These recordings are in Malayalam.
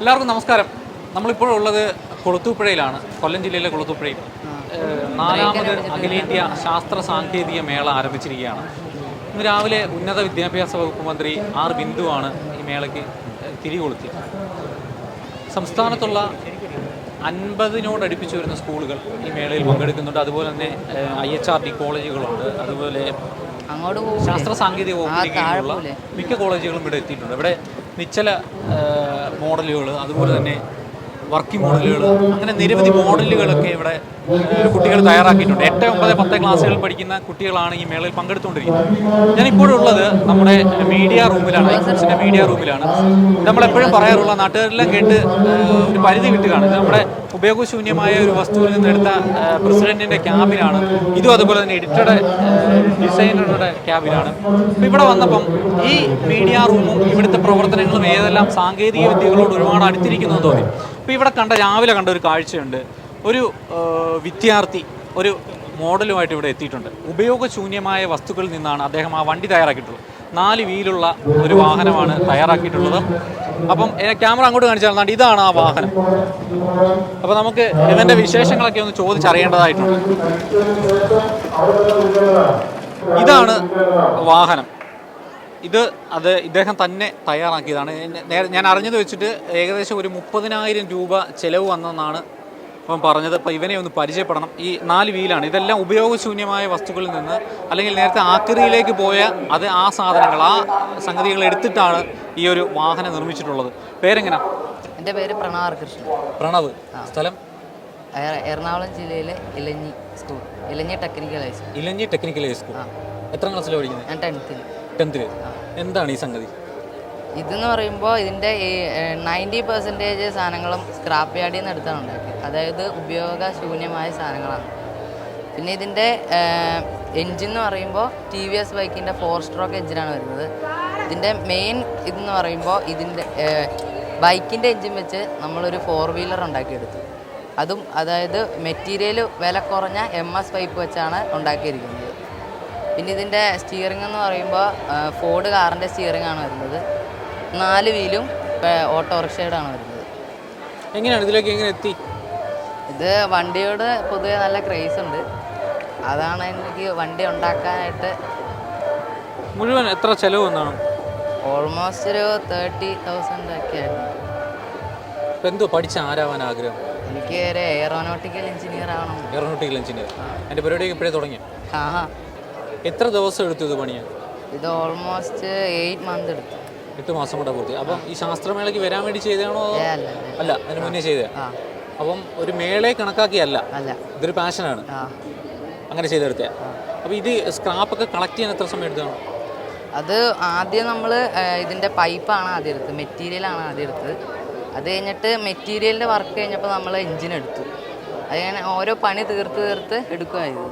എല്ലാവർക്കും നമസ്കാരം. നമ്മളിപ്പോഴുള്ളത് കൊളുത്തൂപ്പുഴയിലാണ്. കൊല്ലം ജില്ലയിലെ കൊളുത്തൂപ്പുഴയിൽ. നാലാമത് അഖിലേന്ത്യാ ശാസ്ത്ര സാങ്കേതിക മേള ആരംഭിച്ചിരിക്കുകയാണ്. ഇന്ന് രാവിലെ ഉന്നത വിദ്യാഭ്യാസ വകുപ്പ് മന്ത്രി ആർ ബിന്ദുവാണ് ഈ മേളയ്ക്ക് തിരി തിരികൊളുത്തിയത്. സംസ്ഥാനത്തുള്ള അൻപതിനോടടുപ്പിച്ച് വരുന്ന സ്കൂളുകൾ ഈ മേളയിൽ പങ്കെടുക്കുന്നുണ്ട്. അതുപോലെ തന്നെ ഐ എച്ച് ആർ ഡി കോളേജുകളുണ്ട്. അതുപോലെ ശാസ്ത്ര സാങ്കേതിക വകുപ്പിലേക്കുള്ള മിക്ക കോളേജുകളും ഇവിടെ എത്തിയിട്ടുണ്ട്. ഇവിടെ നിശ്ചല മോഡലുകൾ അതുപോലെ തന്നെ വർക്കിംഗ് മോഡലുകൾ അങ്ങനെ നിരവധി മോഡലുകളൊക്കെ ഇവിടെ കുട്ടികൾ തയ്യാറാക്കിയിട്ടുണ്ട്. എട്ട് ഒമ്പത് പത്ത് ക്ലാസ്സുകളിൽ പഠിക്കുന്ന കുട്ടികളാണ് ഈ മേളയിൽ പങ്കെടുത്തുകൊണ്ടിരിക്കുന്നത്. ഞാൻ ഇപ്പോഴുള്ളത് നമ്മുടെ മീഡിയ റൂമിലാണ് എക്സിബിഷന്റെ മീഡിയ റൂമിലാണ് നമ്മളെപ്പോഴും പറയാറുള്ള നാട്ടുകാരെല്ലാം കേട്ട് ഒരു പരിധി കാണുന്നത് നമ്മുടെ ഉപയോഗശൂന്യമായ ഒരു വസ്തുവിൽ നിന്ന് എടുത്ത ഏഹ്, പ്രസിഡന്റിന്റെ ക്യാബിനാണ് ഇതും അതുപോലെ തന്നെ എഡിറ്ററുടെ ഡിസൈനറുടെ ക്യാബിനാണ് ഇവിടെ വന്നപ്പം ഈ മീഡിയ റൂമും ഇവിടുത്തെ പ്രവർത്തനങ്ങളും ഏതെല്ലാം സാങ്കേതിക വിദ്യകളോട് ഒരുപാട് അടുത്തിരിക്കുന്നു തോന്നി. അപ്പോൾ ഇവിടെ കണ്ട രാവിലെ കണ്ട ഒരു കാഴ്ചയുണ്ട്. ഒരു വിദ്യാർത്ഥി ഒരു മോഡലുമായിട്ട് ഇവിടെ എത്തിയിട്ടുണ്ട്. ഉപയോഗശൂന്യമായ വസ്തുക്കളിൽ നിന്നാണ് അദ്ദേഹം ആ വണ്ടി തയ്യാറാക്കിയിട്ടുള്ളത്. നാല് വീലുള്ള ഒരു വാഹനമാണ് തയ്യാറാക്കിയിട്ടുള്ളത്. അപ്പം ക്യാമറ അങ്ങോട്ട് കാണിച്ചാൽ നാണ്ട് ഇതാണ് ആ വാഹനം. അപ്പം നമുക്ക് ഇതിന്റെ വിശേഷങ്ങളൊക്കെ ഒന്ന് ചോദിച്ചറിയേണ്ടതായിട്ടുണ്ട്. ഇതാണ് വാഹനം. ഇത് അത് ഇദ്ദേഹം തന്നെ തയ്യാറാക്കിയതാണ്. നേരെ- ഞാൻ അറിഞ്ഞത് വെച്ചിട്ട് ഏകദേശം ഒരു മുപ്പതിനായിരം രൂപ ചെലവ് വന്നെന്നാണ് അവൻ പറഞ്ഞത്. അപ്പോൾ ഇവനെ ഒന്ന് പരിചയപ്പെടണം. ഈ നാല് വീലാണ്. ഇതെല്ലാം ഉപയോഗശൂന്യമായ വസ്തുക്കളിൽ നിന്ന് അല്ലെങ്കിൽ നേരത്തെ ആക്രിയിലേക്ക് പോയ അത് ആ സാധനങ്ങൾ ആ സംഗതികൾ എടുത്തിട്ടാണ് ഈ ഒരു വാഹനം നിർമ്മിച്ചിട്ടുള്ളത്. പേരെങ്ങനാ? എന്റെ പേര് പ്രണവ് കൃഷ്ണൻ. പ്രണവ് സ്ഥലം? എറണാകുളം ജില്ലയിലെ Elanji school. Elanji technical high school. Elanji technical high school. എത്ര ക്ലാസ്സിലാണ് പഠിക്കുന്നത്? ഞാൻ ടെൻത്തിൽ ടെൻത്തിൽ എന്താണ് ഈ സംഗതി? ഇതെന്ന് പറയുമ്പോൾ ഇതിന്റെ ഈ നയന്റി പെർസെന്റേജ് സാധനങ്ങളും സ്ക്രാപ്പ് യാർഡിൽ നിന്ന് എടുത്താണ് ഉണ്ടാക്കിയത്. അതായത് ഉപയോഗശൂന്യമായ സാധനങ്ങളാണ്. പിന്നെ ഇതിന്റെ എൻജിൻ എന്ന് പറയുമ്പോൾ ടി വി എസ് ബൈക്കിന്റെ ഫോർ സ്ട്രോക്ക് എഞ്ചിനാണ് വരുന്നത്. ഇതിന്റെ മെയിൻ ഇതെന്ന് പറയുമ്പോൾ ഇതിന്റെ ബൈക്കിന്റെ എൻജിൻ വെച്ച് നമ്മളൊരു ഫോർ വീലർ ഉണ്ടാക്കിയെടുത്തു. അതും അതായത് മെറ്റീരിയൽ വില കുറഞ്ഞ എം എസ് പൈപ്പ് വെച്ചാണ് ഉണ്ടാക്കിയിരിക്കുന്നത്. പിന്നെ ഇതിന്റെ സ്റ്റിയറിംഗ് എന്ന് പറയുമ്പോൾ ഫോർഡ് കാറിന്റെ സ്റ്റിയറിംഗ് ആണ് വരുന്നത്. നാല് വീലും ഓട്ടോറിക്ഷയുടെ ആണ് വരുന്നത്. എങ്ങനെയാണ് ഇതിലേക്ക് എങ്ങനെ എത്തി? ഇത് വണ്ടിയോട് പൊതുവെ നല്ല ക്രേസ് ഉണ്ട്. അതാണ് എനിക്ക് വണ്ടി ഉണ്ടാക്കാനായിട്ട് മുഴുവൻ എത്ര ചിലവ് വന്നാണ്? ഓൾമോസ്റ്റ് ഒരു തേർട്ടി തൗസൻഡ് ഒക്കെ ആയിരുന്നു എന്തോ പഠിച്ച ആരാവാൻ ആഗ്രഹം? എനിക്ക് ഒരു എയറോനോട്ടിക്കൽ എഞ്ചിനീയർ ആവണം. എയറോനോട്ടിക്കൽ എഞ്ചിനീയർ എന്റെ പരിപാടിയൊക്കെ ഇപ്പോഴേ തുടങ്ങി ആ എത്ര ദിവസം എടുത്തു ഇത് പണിയാൻ? ഇത് ഓൾമോസ്റ്റ് എയ്റ്റ് മന്ത് എടുത്തു. എട്ട് മാസം കൂടെ പൂർത്തി. അപ്പം ഈ ശാസ്ത്രമേളയ്ക്ക് വരാൻ വേണ്ടി ചെയ്തതാണോ? അല്ല അതിന് മുന്നേ ചെയ്ത അപ്പം ഒരു മേളയെ കണക്കാക്കിയല്ല. ഇതൊരു പാഷനാണ്. അങ്ങനെ ചെയ്തെടുത്ത. അപ്പം ഇത് സ്ക്രാപ്പ് ഒക്കെ കളക്ട് ചെയ്യാൻ എത്ര സമയം എടുത്താണ്? അത് ആദ്യം നമ്മൾ ഇതിന്റെ പൈപ്പാണ് ആദ്യം എടുത്തത്. മെറ്റീരിയലാണ് ആദ്യം എടുത്തത്. അത് കഴിഞ്ഞിട്ട് മെറ്റീരിയലിന്റെ വർക്ക് കഴിഞ്ഞപ്പോൾ നമ്മൾ എഞ്ചിൻ എടുത്തു. അത് ഓരോ പണി തീർത്ത് തീർത്ത് എടുക്കുമായിരുന്നു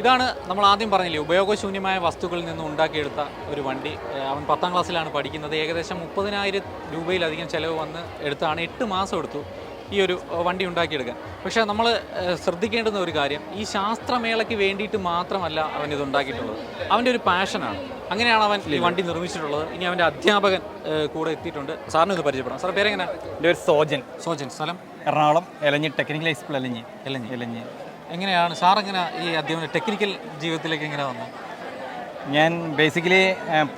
ഇതാണ് നമ്മൾ ആദ്യം പറഞ്ഞില്ലേ ഉപയോഗശൂന്യമായ വസ്തുക്കളിൽ നിന്ന് ഉണ്ടാക്കിയെടുത്ത ഒരു വണ്ടി. അവൻ പത്താം ക്ലാസ്സിലാണ് പഠിക്കുന്നത്. ഏകദേശം മുപ്പതിനായിരം രൂപയിലധികം ചിലവ് വന്ന് എടുത്താണ് എട്ട് മാസം എടുത്തു ഈ ഒരു വണ്ടി ഉണ്ടാക്കിയെടുക്കാൻ. പക്ഷേ നമ്മൾ ശ്രദ്ധിക്കേണ്ടുന്ന ഒരു കാര്യം ഈ ശാസ്ത്രമേളയ്ക്ക് വേണ്ടിയിട്ട് മാത്രമല്ല അവൻ ഇത് ഉണ്ടാക്കിയിട്ടുള്ളത്. അവന്റെ ഒരു പാഷനാണ്. അങ്ങനെയാണ് അവൻ ഈ വണ്ടി നിർമ്മിച്ചിട്ടുള്ളത്. ഇനി അവന്റെ അധ്യാപകൻ കൂടെ എത്തിയിട്ടുണ്ട്. സാറിന് ഇത് പരിചയപ്പെടാം. സാർ പേരെങ്ങനെ എന്റെ ഒരു സോജൻ. സോജൻ. സ്ഥലം? Ernakulam Elanji technical high school Elanji. Elanji. Elanji. എങ്ങനെയാണ് സാർ എങ്ങനെ ഈ അധ്യാപന ടെക്നിക്കൽ ജീവിതത്തിലേക്ക് എങ്ങനെ വന്നു? ഞാൻ ബേസിക്കലി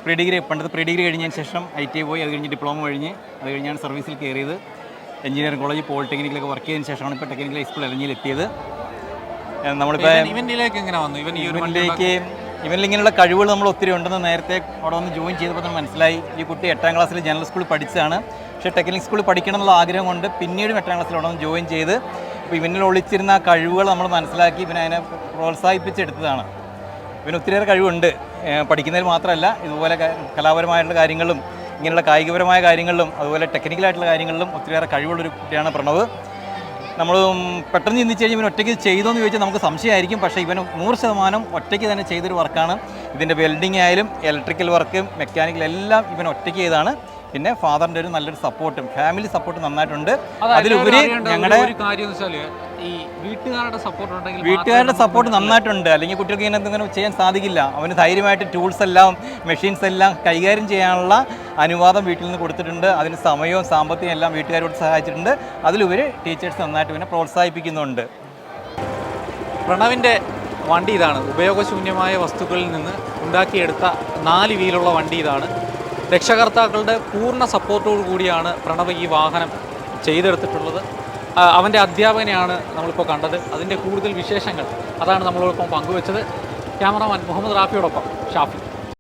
പ്രീ ഡിഗ്രി പണ്ടത്തെ പ്രീ ഡിഗ്രി കഴിഞ്ഞതിന് ശേഷം ഐ ടി പോയി അത് കഴിഞ്ഞ് ഡിപ്ലോമ കഴിഞ്ഞ് അത് കഴിഞ്ഞാണ് സർവീസിൽ കയറിയത്. എഞ്ചിനീയറിംഗ് കോളേജ് പോളിടെക്നിക്കിലൊക്കെ വർക്ക് ചെയ്തതിന് ശേഷമാണ് ഇപ്പോൾ ടെക്നിക്കൽ ഹൈസ്കൂൾ ഇറങ്ങിയിൽ എത്തിയത്. നമ്മളിപ്പോൾ ഇവൻ ഇവന്റിലേക്ക് എങ്ങനെ വന്നു? ഇവൻ ഇവനിലേക്ക് ഇവനിൽ ഇങ്ങനെയുള്ള കഴിവുകൾ നമ്മൾ ഒത്തിരി ഉണ്ടെന്ന് നേരത്തെ അവിടെ വന്ന് ജോയിൻ ചെയ്തപ്പോൾ തന്നെ മനസ്സിലായി. ഈ കുട്ടി എട്ടാം ക്ലാസ്സിൽ ജനറൽ സ്കൂളിൽ പഠിച്ചതാണ്. പക്ഷേ ടെക്നിക്കൽ സ്കൂളിൽ പഠിക്കണം എന്നുള്ള ആഗ്രഹം കൊണ്ട് പിന്നീടും എട്ടാം ക്ലാസ്സിൽ അവിടെ വന്ന് ജോയിൻ ചെയ്ത് അപ്പോൾ ഇവനിൽ ഒളിച്ചിരുന്ന ആ കഴിവുകൾ നമ്മൾ മനസ്സിലാക്കി ഇവനെ അതിനെ പ്രോത്സാഹിപ്പിച്ചെടുത്തതാണ്. ഇവന് ഒത്തിരിയേറെ കഴിവുണ്ട്. പഠിക്കുന്നതിൽ മാത്രമല്ല ഇതുപോലെ കലാപരമായിട്ടുള്ള കാര്യങ്ങളും ഇങ്ങനെയുള്ള കായികപരമായ കാര്യങ്ങളിലും അതുപോലെ ടെക്നിക്കലായിട്ടുള്ള കാര്യങ്ങളിലും ഒത്തിരിയേറെ കഴിവുള്ളൊരു കുട്ടിയാണ് പ്രണവ്. നമ്മൾ പെട്ടെന്ന് ചിന്തിച്ച് കഴിഞ്ഞാൽ ഇവൻ ഒറ്റയ്ക്ക് ചെയ്തോ എന്ന് ചോദിച്ചാൽ നമുക്ക് സംശയമായിരിക്കും. പക്ഷേ ഇവൻ നൂറ് ശതമാനം ഒറ്റയ്ക്ക് തന്നെ ചെയ്തൊരു വർക്കാണ് ഇതിന്റെ വെൽഡിംഗ് ആയാലും ഇലക്ട്രിക്കൽ വർക്ക് മെക്കാനിക്കൽ എല്ലാം ഇവൻ ഒറ്റയ്ക്ക് ചെയ്താണ് പിന്നെ ഫാദറിന്റെ ഒരു നല്ലൊരു സപ്പോർട്ടും ഫാമിലി സപ്പോർട്ട് നന്നായിട്ടുണ്ട്. അതിലുപരി ഞങ്ങളുടെ ഈ വീട്ടുകാരുടെ സപ്പോർട്ട് ഉണ്ടെങ്കിൽ വീട്ടുകാരുടെ സപ്പോർട്ട് നന്നായിട്ടുണ്ട്. അല്ലെങ്കിൽ കുട്ടികൾക്ക് ഇങ്ങനെ എന്തെങ്കിലും ചെയ്യാൻ സാധിക്കില്ല. അവന് ധൈര്യമായിട്ട് ടൂൾസ് എല്ലാം മെഷീൻസ് എല്ലാം കൈകാര്യം ചെയ്യാനുള്ള അനുവാദം വീട്ടിൽ നിന്ന് കൊടുത്തിട്ടുണ്ട്. അതിന് സമയവും സാമ്പത്തികം എല്ലാം വീട്ടുകാരോട് സഹായിച്ചിട്ടുണ്ട്. അതിലുപരി ടീച്ചേഴ്സ് നന്നായിട്ട് പിന്നെ പ്രോത്സാഹിപ്പിക്കുന്നുണ്ട്. പ്രണവിന്റെ വണ്ടി ഇതാണ്. ഉപയോഗശൂന്യമായ വസ്തുക്കളിൽ നിന്ന് ഉണ്ടാക്കിയെടുത്ത നാല് വീലുള്ള വണ്ടി ഇതാണ്. രക്ഷകർത്താക്കളുടെ പൂർണ സപ്പോർട്ടോടു കൂടിയാണ് പ്രണവ് ഈ വാഹനം ചെയ്തെടുത്തിട്ടുള്ളത്. അവന്റെ അധ്യാപകനെയാണ് നമ്മളിപ്പോൾ കണ്ടത്. അതിന്റെ കൂടുതൽ വിശേഷങ്ങൾ അതാണ് നമ്മളോടൊപ്പം പങ്കുവച്ചത്. ക്യാമറമാൻ മുഹമ്മദ് റാഫിയോടൊപ്പം ഷാഫി.